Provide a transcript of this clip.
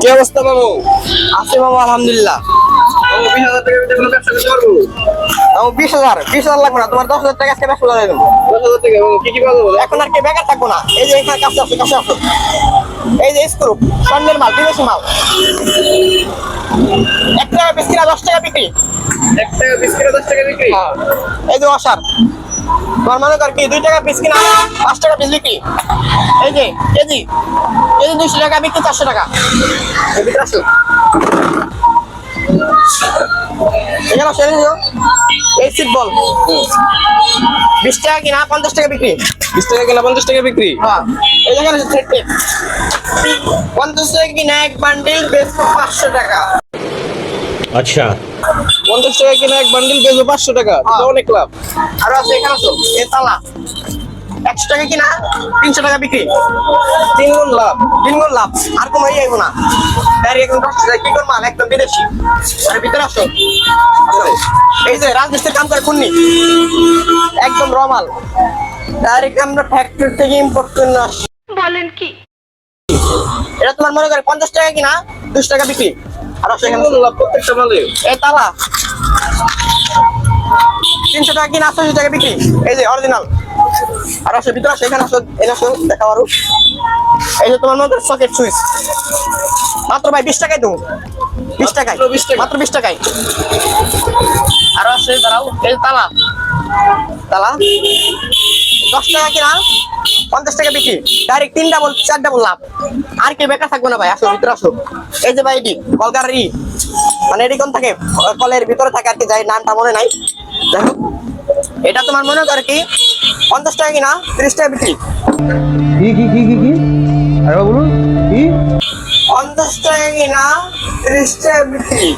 কি অবস্থা মামু? আছে মামা আলহামদুলিল্লাহ। মামু বিশ হাজার টাকা কোনো ব্যবসা করতে পারব? মামু বিশ হাজার বিশ হাজার লাগবে না। তোমার দশ হাজার টাকা আজকে ব্যবসা করে দেবো। দশ হাজার টাকা মামু কি কি পাবো এখন আর কি বেকার থাকব না। এই যে এখানে কাছে আসো কাছে আসো এই যে স্বর্ণের মাল বিদেশি মাল। এক টাকা পিস কিনা দশ টাকা বিক্রি। এক টাকা বিশ কিলো দশ টাকা বিক্রি? এই যে অসার। তোমার মনে কর কি দুই টাকা পিস কিনা পাঁচ টাকা পিস বিক্রি। কেজি কেজি দুশো টাকা বিক্রি চারশো টাকা। বিশ টাকা কিনা পঞ্চাশ টাকা বিক্রি। বিশ টাকা কিনা পঞ্চাশ টাকা বিক্রি। হ্যাঁ, পঞ্চাশ টাকা কিনা এক বান্ডিল বেচবো পাঁচশো টাকা। আচ্ছা। পঞ্চাশ টাকা কিনা এক বান্ডিল বেচবো পাঁচশো টাকা। হ্যাঁ। অনেক লাভ। আর আছে এখানে একশো টাকা কিনা তিনশো টাকা বিক্রি। তিন গুণ লাভ তিন গুণ লাভ আর কোনো ইয়ে আইবো না। একদম পাঁচশো টাকা কি করব একদম বিদেশি। আরে ভিতরে আসো। এই যে রাজমিস্ত্রির কাম করে খুননি। একদম রমাল ডাইরেক্ট আমরা ফ্যাক্টরি থেকে ইম্পোর্ট করে নিয়ে আসছি। বলেন কি? এটা তোমার মনে করে পঞ্চাশ টাকা কিনা দুশো টাকা বিক্রি। আর এখানে। প্রত্যেকটা মালে। এই তালা। তিনশো টাকা কিনা আটশো টাকা বিক্রি। এই যে অরিজিনাল আর আসো ভিতরে আসো এখানে আসো এখানে আসো দেখা আরও। এই যে তোমার মতো সকেট সুইচ মাত্র ভাই বিশ টাকায় দেবো। বিশ টাকায়। মাত্র 20 টাকা। মাত্র বিশ টাকায়। আরও আসো দাঁড়াও এই তালা। তালা। দশ টাকা কিনা পঞ্চাশ টাকা বিক্রি। ডাইরেক্ট তিন ডাবল চার ডাবল লাভ। আর কি বেকার থাকব না ভাই আসো ভিতরে আসো। এই যে ভাই এটি কলকার ই মানে এটি কোন থাকে? কলের ভিতরে থাকে আর কি যাই নামটা মনে নাই। যাই হোক। এটা তোমার মনে করে কি পঞ্চাশ টাকা কিনা? তিরিশ টাকা বিক্রি। কি কি কি কি কি? আরও বলুন কি? পঞ্চাশ টাকা কিনা? তিরিশ টাকা বিক্রি।